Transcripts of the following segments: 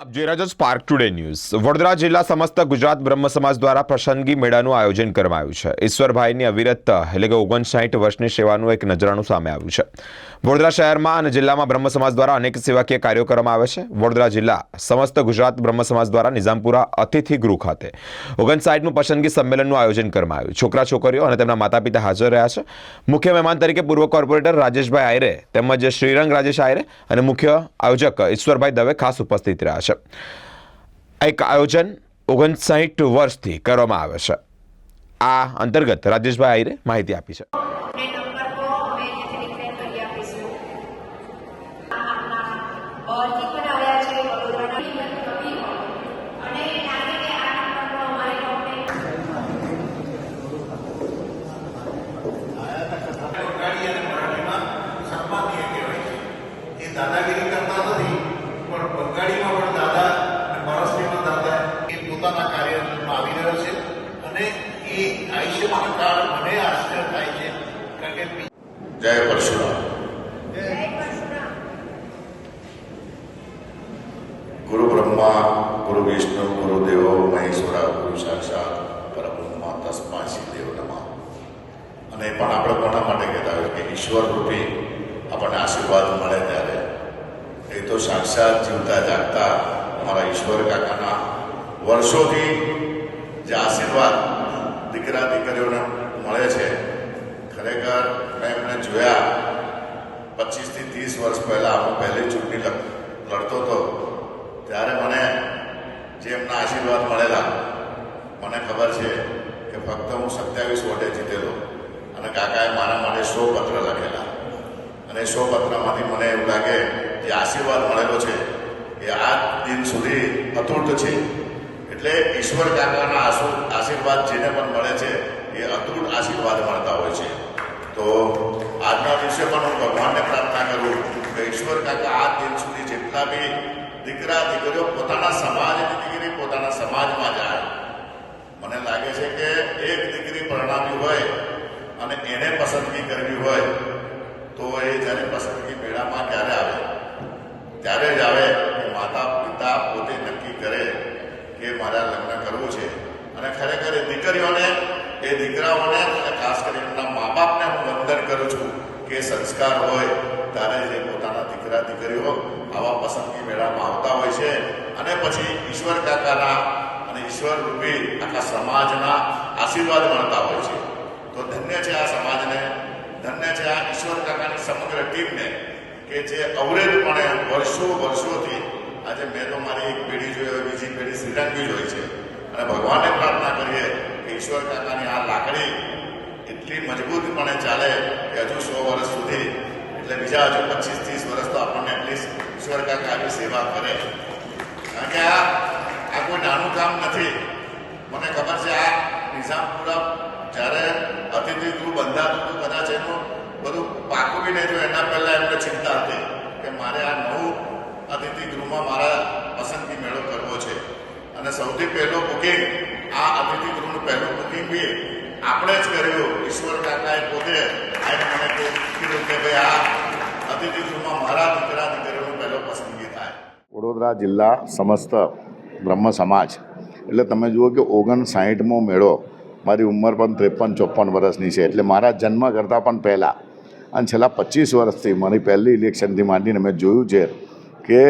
આપ જોઈ રહ્યા સ્પાર્ક ટુડે ન્યૂઝ વડોદરા જિલ્લા સમસ્ત ગુજરાત બ્રહ્મ સમાજ દ્વારા પસંદગી મેળાનું આયોજન કરવામાં આવ્યું છે. ઈશ્વરભાઈની અવિરત, એટલે કે ઓગણસાઠ વર્ષની સેવાનું એક નજરાણું સામે આવ્યું છે. વડોદરા શહેરમાં અને જિલ્લામાં બ્રહ્મ સમાજ દ્વારા અનેક સેવાકીય કાર્યો કરવામાં આવે છે. વડોદરા જિલ્લા સમસ્ત ગુજરાત બ્રહ્મ સમાજ દ્વારા નિઝામપુરા અતિથિ ગૃહ ખાતે ઓગણસાઠનું પસંદગી સંમેલનનું આયોજન કરવામાં આવ્યું. છોકરા છોકરીઓ અને તેમના માતા પિતા હાજર રહ્યા છે. મુખ્ય મહેમાન તરીકે પૂર્વ કોર્પોરેટર રાજેશભાઈ આયરે તેમજ શ્રીરંગ રાજેશ આયરે અને મુખ્ય આયોજક ઈશ્વરભાઈ દવે ખાસ ઉપસ્થિત રહ્યા છે. આ એક આયોજન ઓગણસાઠ વર્ષથી કરવામાં આવે છે. આ અંતર્ગત રાજેશભાઈ આહિરે માહિતી આપી છે. ને નંબર તો અમે અહીંયાથી ડિક્લેર કરી આપીશું બહારથી પણ આવ્યા છે વડોદરાના કવિ અને લાગે કે આ નંબરનો અમારી કંપની બંગાળી અને મરાઠીમાં સામાન્ય કહેવાય છે એ દાદાગીરી કરતા નથી પણ બંગાળીમાં પણ દાદા અને મરાઠીમાં દાદા એ પોતાના કાર્યમાં આવી રહ્યો છે અને એ આયુષ્યમાન કાળ મને આશ્ચર્ય થાય છે કારણ કે જય પરશુરામ. ગુરુ બ્રહ્મા, ગુરુ વિષ્ણુ, ગુરુ દેવો, મહેશ્વરા, ગુરુ સાક્ષાત, પરબ્રહ્મા તસ્મા દેવ નમા. અને એ પણ આપણે કોના માટે કહેતા હોય કે ઈશ્વર રૂપી આપણને આશીર્વાદ મળે ત્યારે. એ તો સાક્ષાત જીવતા જાગતા અમારા ઈશ્વર કાકાના વર્ષોથી જે આશીર્વાદ દીકરા દીકરીઓને મળે છે. ખરેખર મેં એમને જોયા. પચીસથી ત્રીસ વર્ષ પહેલાં હું પહેલી ચૂંટણી લડતો હતો. ત્યારે મને જે એમના આશીર્વાદ મળેલા, મને ખબર છે કે ફક્ત હું સત્યાવીસ વોટે જીતેલો અને કાકાએ મારા માટે સો પત્ર લખેલા. અને સો પત્રમાંથી મને એવું લાગે જે આશીર્વાદ મળેલો છે એ આ દિન સુધી અતૂટ છે. એટલે ઈશ્વર કાકાના આશુ આશીર્વાદ જેને પણ મળે છે એ અતૂટ આશીર્વાદ મળતા હોય છે. તો આજના દિવસે પણ હું ભગવાનને પ્રાર્થના કરું કે ઈશ્વર કાકા આ દિન સુધી જેટલા બી દીકરા, દીકરીઓ પોતાના સમાજની દીકરી પોતાના સમાજમાં જાય. મને લાગે છે કે એક દીકરી પરણાવી હોય અને એને પસંદગી કરવી હોય, તો એ જ્યારે પસંદગી મેળામાં ક્યારે આવે? ત્યારે જ આવે કે માતા, પિતા પોતે નક્કી કરે કે મારા લગ્ન કરવું છે. અને ખરેખર એ દીકરીઓને, એ દીકરાઓને અને ખાસ કરીને એમના મા બાપને સંસ્કાર હોય, ત્યારે જે પોતાના દીકરા, દીકરીઓ આવા પસંદગી મેળામાં આવતા હોય છે. અને પછી ઈશ્વર કાકાના અને ઈશ્વર રૂપી આખા સમાજના આશીર્વાદ મળતા હોય છે. તો ધન્ય છે આ સમાજને, ધન્ય છે આ ઈશ્વર કાકાની સમગ્ર ટીમને કે જે અવરેજપણે વર્ષો, વર્ષોથી આજે મેં તો મારી એક પેઢી જોઈ બીજી પેઢી શ્રીરંગી જોઈ છે. અને ભગવાનને પ્રાર્થના કરીએ કે ઈશ્વર કાકાની આ લાકડી એટલી મજબૂતપણે ચાલે કે હજુ સો વર્ષ સુધી, એટલે બીજા હજુ પચીસ, ત્રીસ વર્ષ તો આપણને એટલીસ્ટ ઈશ્વર કાકા આવી સેવા કરે. કારણ કે આ આ કોઈ નાનું કામ નથી. મને ખબર છે આ નિઝામપુરા જ્યારે અતિથિ ગૃહ બંધાતું હતું કદાચ એનું બધું પાકું બી નહીં એના પહેલાં એમને ચિંતા હતી કે મારે આ નવું અતિથિ ગૃહમાં મારા પસંદગી મેળો કરવો છે. અને સૌથી પહેલો બુકિંગ આ અતિથિ ગૃહનું પહેલું બુકિંગ બી આપણે જ કર્યું. ઈશ્વર કાકાએ પોતે મને કીધું કે ભાઈ, આ અતિથિગૃહમાં મારા દીકરા દીકરીઓનું પહેલો પસંદગી થાય. વડોદરા જિલ્લા સમસ્ત બ્રહ્મ સમાજ, એટલે તમે જુઓ કે ઓગણ સાહીઠમો મેળો મારી ઉંમર પણ ત્રેપન, ચોપન વર્ષની છે, એટલે મારા જન્મ કરતાં પણ પહેલાં અને છેલ્લા પચીસ વર્ષથી મારી પહેલી ઇલેક્શનથી માંડીને મેં જોયું છે કે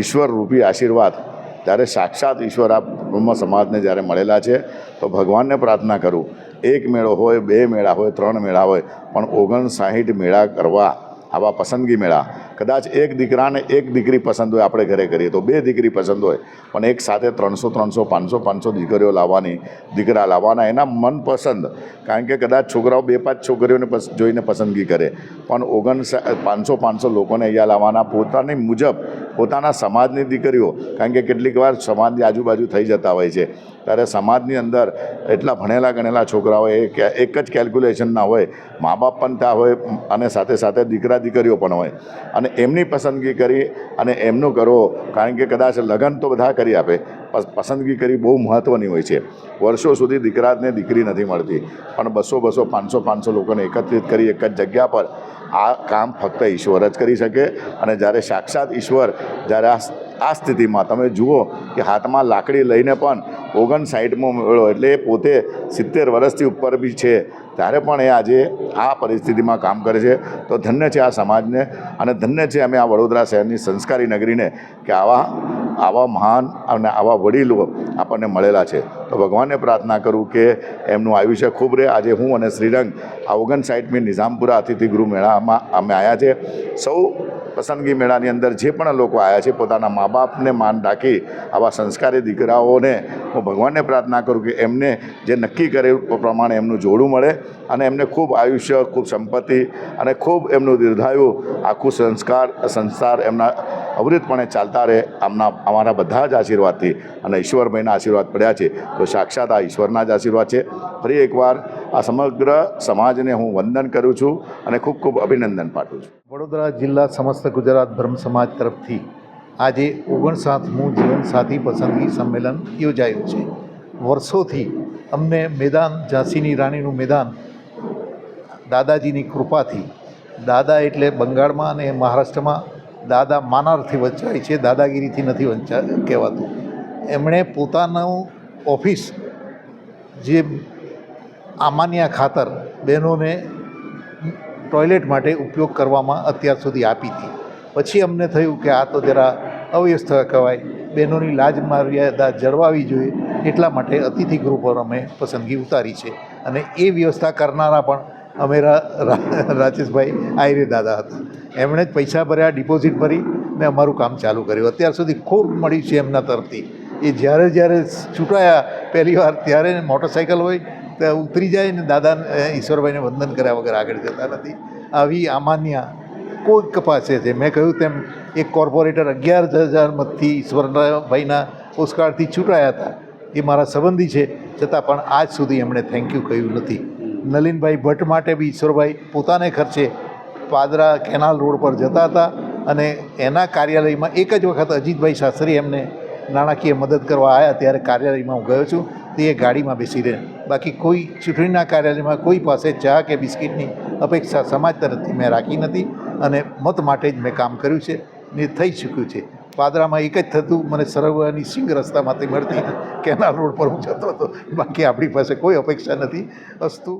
ઈશ્વર રૂપી આશીર્વાદ જ્યારે સાક્ષાત ઈશ્વર આ બ્રહ્મ સમાજને જ્યારે મળેલા છે, તો ભગવાનને પ્રાર્થના કરું એક મેળો હોય, બે મેળા હોય, ત્રણ મેળા હોય, પણ ઓગણ સાહીઠ મેળા કરવા આવા પસંદગી મેળા. કદાચ એક દીકરાને એક દીકરી પસંદ હોય, આપણે ઘરે કરીએ તો બે દીકરી પસંદ હોય, પણ એક સાથે ત્રણસો ત્રણસો, પાંચસો પાંચસો દીકરીઓ લાવવાની, દીકરા લાવવાના, એના મનપસંદ કારણ કે કદાચ છોકરાઓ બે, પાંચ છોકરીઓને જોઈને પસંદગી કરે. પણ ઓગણ પાંચસો પાંચસો લોકોને અહીંયા લાવવાના પોતાની મુજબ, પોતાના સમાજની દીકરીઓ, કારણ કે કેટલીક વાર સમાજની આજુબાજુ થઈ જતા હોય છે. ત્યારે સમાજની અંદર એટલા ભણેલા ગણેલા છોકરાઓ એ એક જ કેલ્ક્યુલેશન ના હોય. મા બાપ પણ ત્યાં હોય, અને સાથે સાથે દીકરા દીકરીઓ પણ હોય. અને એમની પસંદગી કરી અને એમનું કરો. કારણ કે કદાચ લગ્ન તો બધા કરી આપે પસ- પસંદગી કરી બહુ મહત્ત્વની હોય છે. વર્ષો સુધી દીકરાને દીકરી નથી મળતી. પણ બસો બસો, પાંચસો પાંચસો લોકોને એકત્રિત કરી એક જ જગ્યા પર આ કામ ફક્ત ઈશ્વર જ કરી શકે. અને જ્યારે સાક્ષાત ઈશ્વર, જ્યારે આ સ્થિતિમાં તમે જુઓ કે હાથમાં લાકડી લઈને પણ ઓગણસાઠમો મેળો એટલે એ પોતે સિત્તેર વર્ષથી ઉપર બી છે. ત્યારે પણ એ આજે આ પરિસ્થિતિમાં કામ કરે છે. તો ધન્ય છે આ સમાજને અને ધન્ય છે અમે આ વડોદરા શહેરની સંસ્કારી નગરીને કે આવા આવા મહાન અને આવા વડીલો આપણને મળેલા છે. તો ભગવાનને પ્રાર્થના કરું કે એમનું આયુષ્ય ખૂબ રહે. આજે હું અને શ્રીરંગ આ ઓગણસાઠમી નિઝામપુરા અતિથિગૃહ મેળામાં અમે આવ્યા છે. સૌ પસંદગી મેળાની અંદર જે પણ લોકો આવ્યા છે, પોતાના મા બાપને માન રાખી આવા સંસ્કારી દીકરાઓને હું ભગવાનને પ્રાર્થના કરું કે એમને જે નક્કી કરે પ્રમાણે એમનું જોડું મળે અને એમને ખૂબ આયુષ્ય, ખૂબ સંપત્તિ અને ખૂબ એમનું દીર્ઘાયુ, આખું સંસ્કાર, સંસાર એમના અવૃતપણે ચાલતા રહે આમના, અમારા બધા જ આશીર્વાદથી અને ઈશ્વરભાઈના આશીર્વાદ પડ્યા છે. તો સાક્ષાત આ ઈશ્વરના જ આશીર્વાદ છે. ફરી એકવાર આ સમગ્ર સમાજને હું વંદન કરું છું અને ખૂબ ખૂબ અભિનંદન પાઠવું છું. વડોદરા જિલ્લા સમસ્ત ગુજરાત બ્રહ્મ સમાજ તરફથી આજે ઓગણસાઠમું જીવનસાથી પસંદગી સંમેલન યોજાયું છે. વર્ષોથી અમને મેદાન, ઝાંસીની રાણીનું મેદાન, દાદાજીની કૃપાથી, દાદા એટલે બંગાળમાં અને મહારાષ્ટ્રમાં દાદા માનારથી વંચાય છે, દાદાગીરીથી નથી વંચા, કહેવાતું. એમણે પોતાનું ઓફિસ જે આમાન્યા ખાતર બહેનોને ટોયલેટ માટે ઉપયોગ કરવામાં અત્યાર સુધી આપી હતી. પછી અમને થયું કે આ તો જરા અવ્યવસ્થા કહેવાય. બહેનોની લાજ મર્યાદા જળવાવી જોઈએ, એટલા માટે અતિથિ ગૃહ પર અમે પસંદગી ઉતારી છે. અને એ વ્યવસ્થા કરનારા પણ અમે રા- રા- રાજેશભાઈ આયરે દાદા હતા. એમણે જ પૈસા ભર્યા ડિપોઝિટ ભરી ને અમારું કામ ચાલુ કર્યું. અત્યાર સુધી ખૂબ મળી છે એમના તરફથી. એ જ્યારે જ્યારે છૂટાયા પહેલી વાર, ત્યારે મોટરસાઇકલ હોય, તો ઉતરી જાય ને દાદા ઈશ્વરભાઈને વંદન કર્યા વગર આગળ જતા નથી. આવી આમાન્ય કોઈ કપાસે છે. મેં કહ્યું તેમ, એક કોર્પોરેટર અગિયાર હજાર મતથી ઈશ્વરભાઈના પુષ્કાળથી છૂટાયા હતા. એ મારા સંબંધી છે. છતાં પણ આજ સુધી એમણે થેન્ક યુ કહ્યું નથી. નલિનભાઈ ભટ્ટ માટે બી ઈશ્વરભાઈ પોતાને ખર્ચે પાદરા કેનાલ રોડ પર જતા હતા અને એના કાર્યાલયમાં એક જ વખત અજીતભાઈ શાસ્ત્રી એમને નાણાકીય મદદ કરવા આવ્યા ત્યારે કાર્યાલયમાં હું ગયો છું. તે એ ગાડીમાં બેસી રહે બાકી કોઈ ચૂંટણીના કાર્યાલયમાં કોઈ પાસે ચા કે બિસ્કિટની અપેક્ષા સમાજ તરફથી મેં રાખી નથી અને મત માટે જ મેં કામ કર્યું છે. ને થઈ ચૂક્યું છે. પાદરામાં એક જ થતું મને સરોવરની સિંગ રસ્તામાંથી મળતી કેનાલ રોડ પર હું જતો હતો. બાકી આપણી પાસે કોઈ અપેક્ષા નથી. અસ્તુ